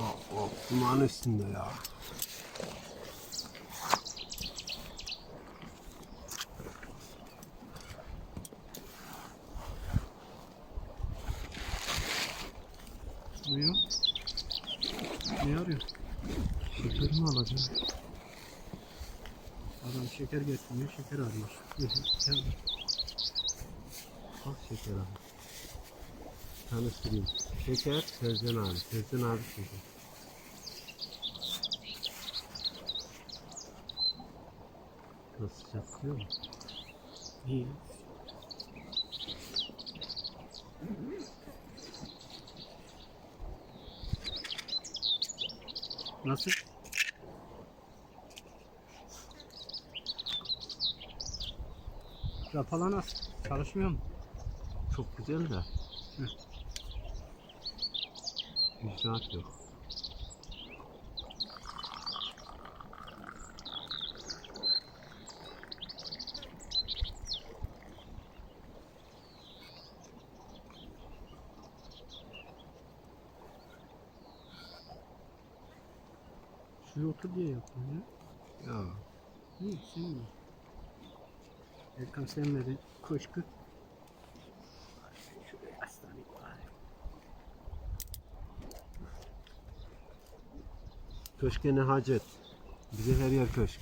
Oh, oh, duman üstünde ya. Buyur. Ne arıyor? Şeker mi alacağım? Adam şeker getirmiyor, şeker arıyor. Gel. Bak şeker abi. Tanıştırayım. Şeker Sercan abi. Sercan abi şeker. Nasıl sıcak? İyi. Nasıl? Rapala nasıl? Çalışmıyor mu? Çok güzel de. Hı. İcraat yok. Şuraya otur diye yaptım ya. Ya İyi, sen mi? Erkan sevmedi. Köşkü. Şuraya köşke ne hacet. Bize her yer köşk.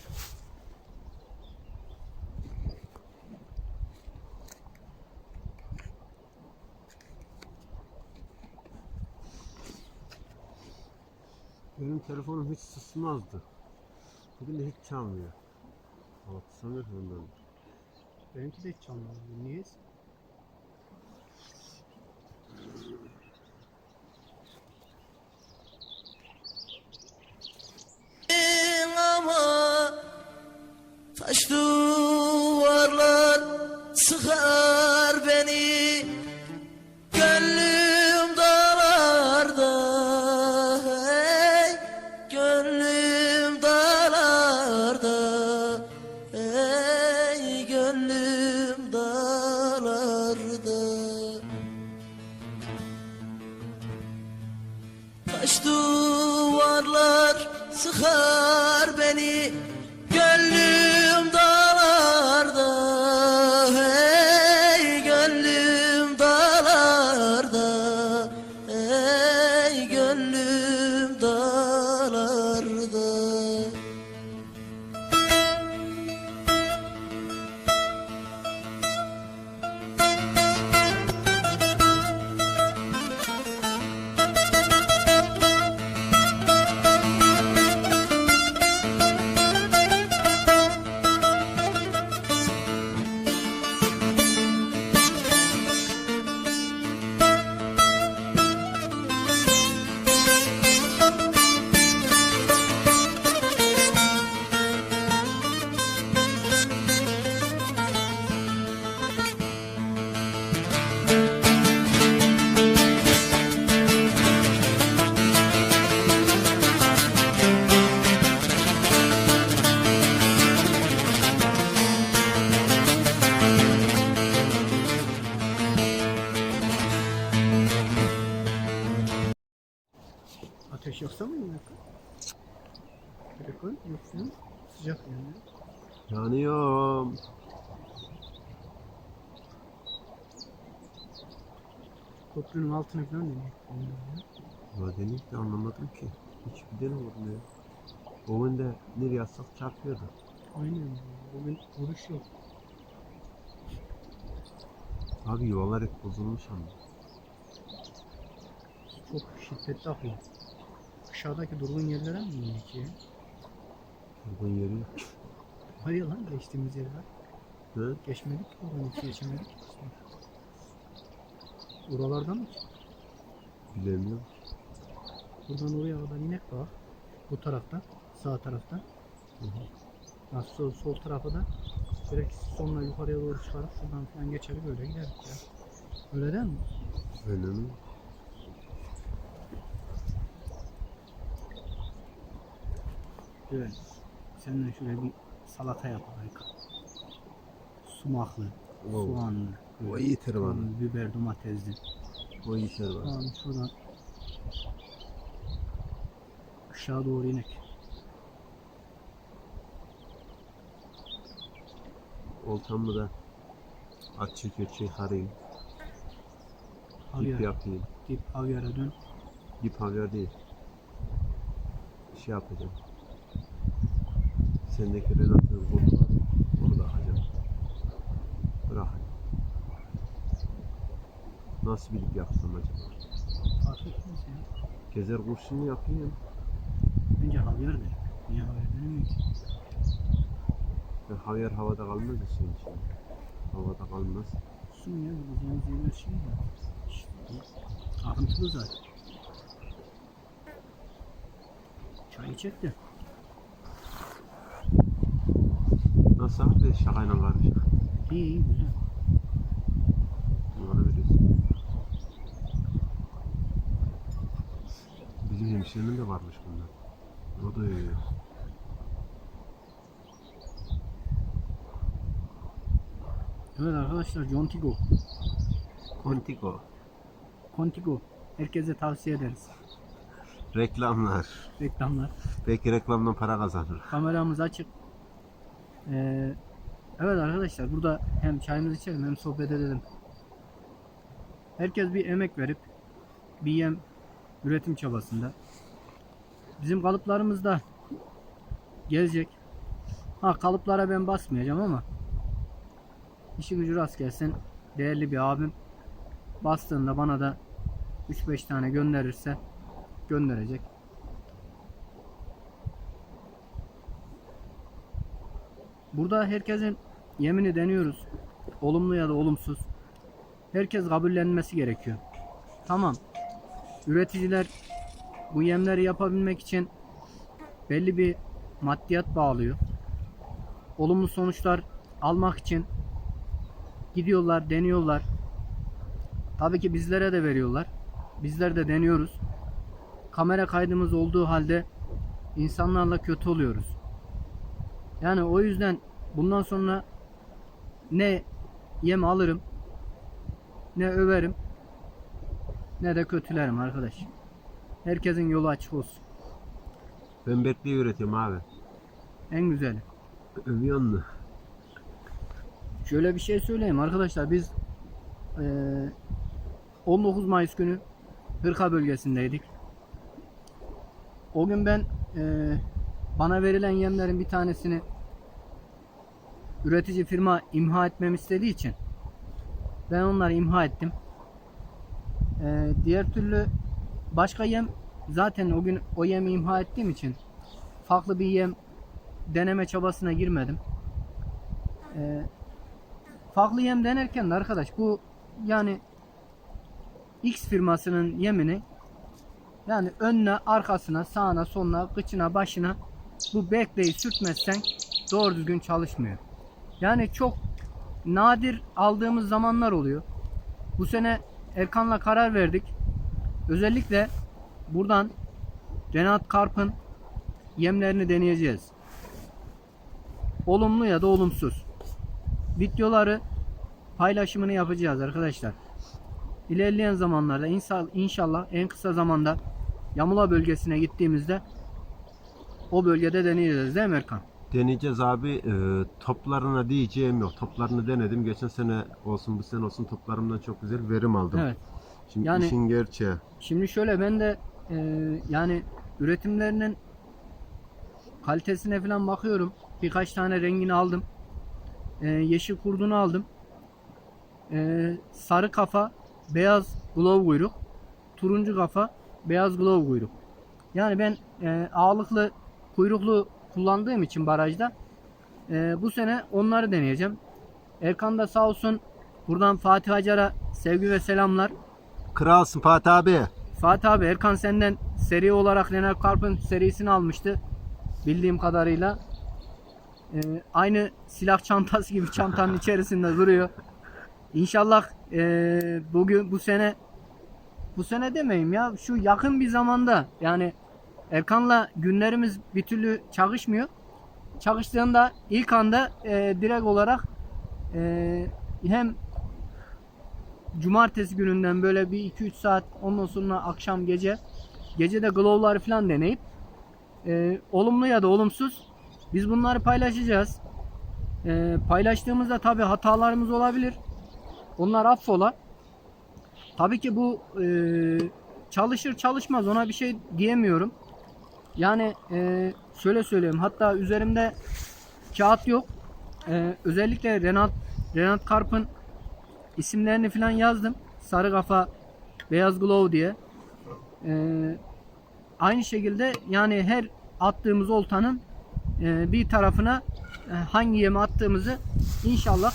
Benim telefonum hiç susmazdı. Bugün de hiç çalmıyor. Altısamıyor ondan. Benimki de hiç çalmıyor. Niye? Oh. Yanıyorum. Köprünün altına falan deniyor. Madenlik de anlamadım ki. Hiçbir den olmuyor. O önde nereye yazsak çarpıyordu. Aynen. Bugün vuruş yok. Abi yuvalar hep bozulmuş ama. Çok şiddetli akıyor. Aşağıdaki durgun yerlere mi indik ya? Buradan yeri yok. Hayır lan geçtiğimiz yerler. Hı? Geçmedik ki oradan hiç geçemedik. Oralardan mı? Bilemiyorum. Buradan oraya kadar inek var. Bu taraftan, sağ taraftan. Hı hı. Nasıl sol, sol tarafı da direkt sonuna yukarıya doğru çıkarıp şuradan falan geçeri böyle gideriz ya. Öyle değil mi? Öyle mi? Evet. Seninle şöyle bir salata yapalım. Sumaklı, soğanlı, O iyi tırmanı. biber, domatesli. O işler var. Tamam şuradan aşağı doğru inek. Oltamı da açık göçü harayım. Dip Havyar, yapayım. dip havyara dön. Dip havyar değil. Şey yapacağım. Sendeki Renat'ın var. Onu da alacağım. Bırak. Nasıl bir dip yapsam acaba? Fark etmez ya. Gezer kurşun mu yapayım? Bence havyar derim. Niye havyar denemiyor ki? Ve havyar havada kalmaz ya suyun içinde. Havada kalmaz. Su ya bulacağımız yerler şey ya. İşte akıntılı zaten. Çay içecek de. Abi? Şakayla karışık. İyi iyi güzel. Bana veriyorsun. Bizim hemşirenin de varmış bunlar. O da yiyor. Evet arkadaşlar Contigo. Contigo. Contigo. Herkese tavsiye ederiz. Reklamlar. Reklamlar. Belki reklamdan para kazanır. Kameramız açık. Ee, evet arkadaşlar burada hem çayımızı içelim hem sohbet edelim. Herkes bir emek verip bir yem üretim çabasında. Bizim kalıplarımız da gelecek. Ha kalıplara ben basmayacağım ama işi gücü rast gelsin. Değerli bir abim bastığında bana da 3-5 tane gönderirse gönderecek. Burada herkesin yemini deniyoruz. Olumlu ya da olumsuz. Herkes kabullenmesi gerekiyor. Tamam. Üreticiler bu yemleri yapabilmek için belli bir maddiyat bağlıyor. Olumlu sonuçlar almak için gidiyorlar, deniyorlar. Tabii ki bizlere de veriyorlar. Bizler de deniyoruz. Kamera kaydımız olduğu halde insanlarla kötü oluyoruz. Yani o yüzden bundan sonra ne yem alırım ne överim ne de kötülerim arkadaş. Herkesin yolu açık olsun. Ben bekliyor üretiyorum abi. En güzeli. Övüyor mu? Şöyle bir şey söyleyeyim arkadaşlar biz eee, 19 Mayıs günü Hırka bölgesindeydik. O gün ben eee, bana verilen yemlerin bir tanesini üretici firma imha etmemi istediği için ben onları imha ettim. Eee, diğer türlü başka yem zaten o gün o yemi imha ettiğim için farklı bir yem deneme çabasına girmedim. Eee farklı yem denerken de arkadaş bu yani X firmasının yemini yani önüne, arkasına, sağına, soluna, kıçına, başına bu bekleyi sürtmezsen doğru düzgün çalışmıyor. Yani çok nadir aldığımız zamanlar oluyor. Bu sene Erkan'la karar verdik. Özellikle buradan Renat Karp'ın yemlerini deneyeceğiz. Olumlu ya da olumsuz videoları paylaşımını yapacağız arkadaşlar. İlerleyen zamanlarda inşallah en kısa zamanda Yamula bölgesine gittiğimizde o bölgede deneyeceğiz değil mi Erkan? Deneyeceğiz abi. Ee, toplarına diyeceğim yok. Toplarını denedim. Geçen sene olsun bu sene olsun toplarımdan çok güzel verim aldım. Evet. Şimdi Yani- işin gerçeği. Şimdi şöyle ben de e, yani üretimlerinin kalitesine falan bakıyorum. Birkaç tane rengini aldım. E, yeşil kurdunu aldım. E, sarı kafa, beyaz glove kuyruk. Turuncu kafa, beyaz glove kuyruk. Yani ben e, ağırlıklı kuyruklu kullandığım için barajda e, bu sene onları deneyeceğim. Erkan da sağ olsun buradan Fatih Acar'a sevgi ve selamlar. Kralsın Fatih abi. Fatih abi Erkan senden seri olarak Leonard Karp'ın serisini almıştı. Bildiğim kadarıyla. Ee, aynı silah çantası gibi çantanın içerisinde duruyor. İnşallah ee, bugün bu sene bu sene demeyeyim ya şu yakın bir zamanda yani Erkan'la günlerimiz bir türlü çakışmıyor. Çakıştığında ilk anda ee, direkt olarak ee, hem cumartesi gününden böyle bir 2-3 saat ondan sonra akşam gece gece de glow'ları falan deneyip e, olumlu ya da olumsuz biz bunları paylaşacağız. E, paylaştığımızda tabi hatalarımız olabilir. Onlar affola. Tabii ki bu e, çalışır çalışmaz ona bir şey diyemiyorum. Yani e, şöyle söyleyeyim hatta üzerimde kağıt yok. E, özellikle Renat Renat Karp'ın isimlerini falan yazdım. Sarı kafa, beyaz glow diye. E, aynı şekilde yani her attığımız oltanın e, bir tarafına e, hangi yeme attığımızı inşallah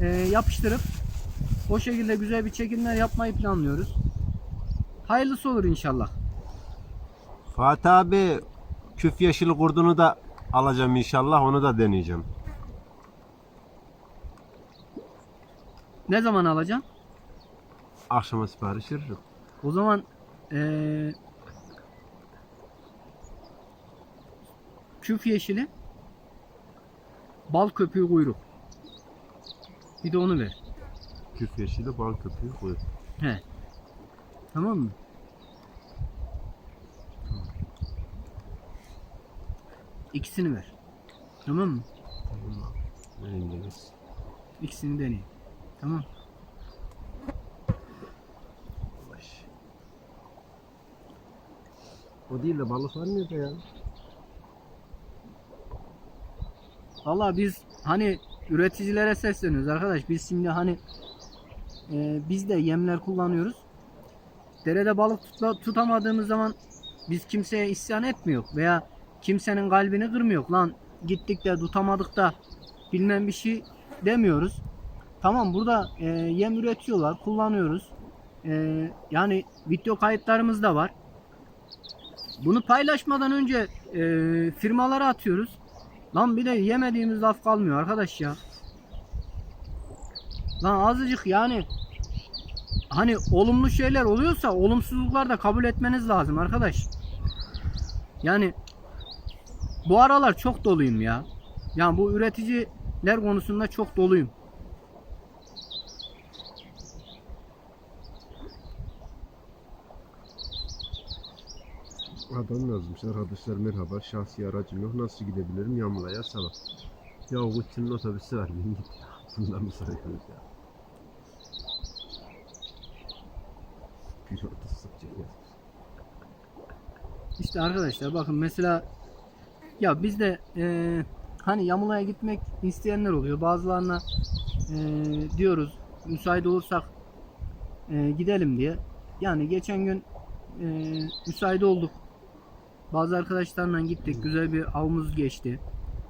e, yapıştırıp o şekilde güzel bir çekimler yapmayı planlıyoruz. Hayırlısı olur inşallah. Fatih abi küf yeşili kurdunu da alacağım inşallah onu da deneyeceğim. Ne zaman alacağım? Akşama sipariş veririm. O zaman eee küf yeşili bal köpüğü kuyruk. Bir de onu ver. Küf yeşili bal köpüğü koy. He. Tamam mı? İkisini ver. Tamam mı? Tamam deriz. İkisini deneyin. Tamam. Yavaş. O değil de balıklar nerede ya? Valla biz hani üreticilere sesleniyoruz arkadaş. Biz şimdi hani e, biz de yemler kullanıyoruz. Derede balık tutla- tutamadığımız zaman biz kimseye isyan etmiyor veya kimsenin kalbini kırmıyor. Lan gittik de tutamadık da bilmem bir şey demiyoruz. Tamam burada e, yem üretiyorlar, kullanıyoruz. E, yani video kayıtlarımız da var. Bunu paylaşmadan önce e, firmalara atıyoruz. Lan bir de yemediğimiz laf kalmıyor arkadaş ya. Lan azıcık yani hani olumlu şeyler oluyorsa olumsuzluklar da kabul etmeniz lazım arkadaş. Yani bu aralar çok doluyum ya. Yani bu üreticiler konusunda çok doluyum. Adam yazmış arkadaşlar merhaba şahsi aracım yok nasıl gidebilirim Yamula'ya sabah. Ya Guttin'in otobüsü var bin git ya. Bundan mı soruyorsunuz ya? Bir. İşte arkadaşlar bakın mesela ya biz de eee, hani Yamula'ya gitmek isteyenler oluyor. Bazılarına eee, diyoruz müsait olursak eee, gidelim diye. Yani geçen gün eee müsait olduk. Bazı arkadaşlarla gittik. Güzel bir avımız geçti.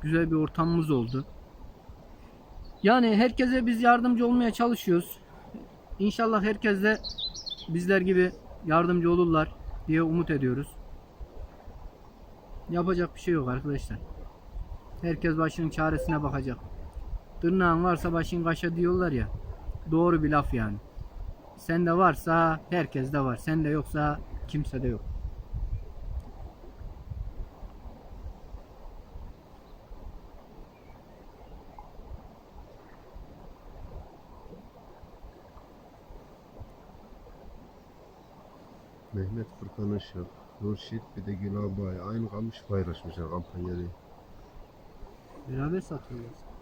Güzel bir ortamımız oldu. Yani herkese biz yardımcı olmaya çalışıyoruz. İnşallah herkes de bizler gibi yardımcı olurlar diye umut ediyoruz. Yapacak bir şey yok arkadaşlar. Herkes başının çaresine bakacak. Tırnağın varsa başın kaşa diyorlar ya. Doğru bir laf yani. Sende varsa herkes de var. Sende yoksa kimse de yok. Mehmet Furkan Işık, Nurşit bir de Gül Abay aynı kalmış paylaşmışlar kampanyayı. Beraber satıyorlar.